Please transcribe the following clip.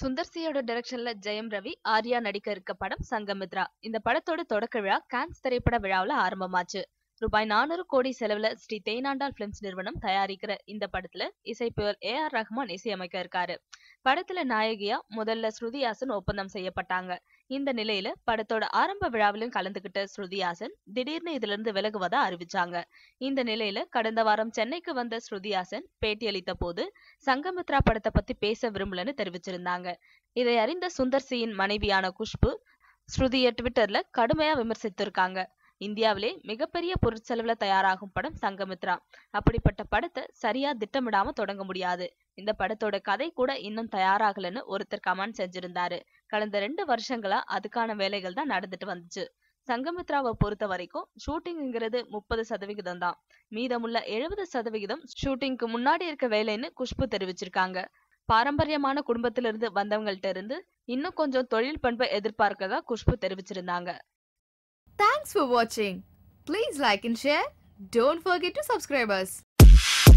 சுந்தர்சியோட டைரக்ஷன்ல ஜெயம் ரவி ஆர்யா நடிக்க இருக்க படம் சங்கமித்ரா. இந்த படத்தோட தொடக்க விழா கான்ஸ் திரைப்பட விழாவுல ஆரம்பமாச்சு. ரூபாய் நானூறு கோடி செலவுல ஸ்ரீ தேனாண்டால் பிலிம்ஸ் நிறுவனம் தயாரிக்கிற இந்த படத்துல இசைப்புயல் ஏ ஆர் ரஹ்மான் இசையமைக்க இருக்காரு. படத்துல நாயகியா முதல்ல ஸ்ருதிஹாசன் ஒப்பந்தம் செய்யப்பட்டாங்க. இந்த நிலையில படத்தோட ஆரம்ப விழாவிலும் கலந்துகிட்ட ஸ்ருதிஹாசன் திடீர்னு இதுல இருந்து விலகுவதா அறிவிச்சாங்க. இந்த நிலையில கடந்த வாரம் சென்னைக்கு வந்த ஸ்ருதிஹாசன் பேட்டியளித்த போது சங்கமித்ரா படத்தை பத்தி பேச விரும்பலன்னு தெரிவிச்சிருந்தாங்க. இதை அறிந்த சுந்தர் சியின் மனைவியான குஷ்பு ஸ்ருதிய ட்விட்டர்ல கடுமையா விமர்சித்திருக்காங்க. இந்தியாவிலே மிகப்பெரிய பொருட்செலவுல தயாராகும் படம் சங்கமித்ரா. அப்படிப்பட்ட படத்தை சரியா திட்டமிடாம தொடங்க முடியாது. இந்த படத்தோட கதை கூட இன்னும் தயாராகலன்னு ஒருத்தர் கமெண்ட் செஞ்சிருந்தாரு. கடந்த ரெண்டு வருஷங்களா அதுக்கான வேலைகள் தான் நடந்துட்டு வந்துச்சு. சங்கமித்ராவை பொறுத்த வரைக்கும் ஷூட்டிங்கிறது முப்பது சதவிகிதம் தான். மீதமுள்ள எழுபது சதவிகிதம் ஷூட்டிங்க்கு முன்னாடி இருக்க வேலைன்னு குஷ்பு தெரிவிச்சிருக்காங்க. பாரம்பரியமான குடும்பத்திலிருந்து வந்தவங்கள்ட்ட இருந்து இன்னும் கொஞ்சம் தொழில் பண்பை எதிர்பார்க்கதா குஷ்பு தெரிவிச்சிருந்தாங்க. தேங்க்ஸ் ஃபார் வாட்சிங் please like and share don't forget to subscribers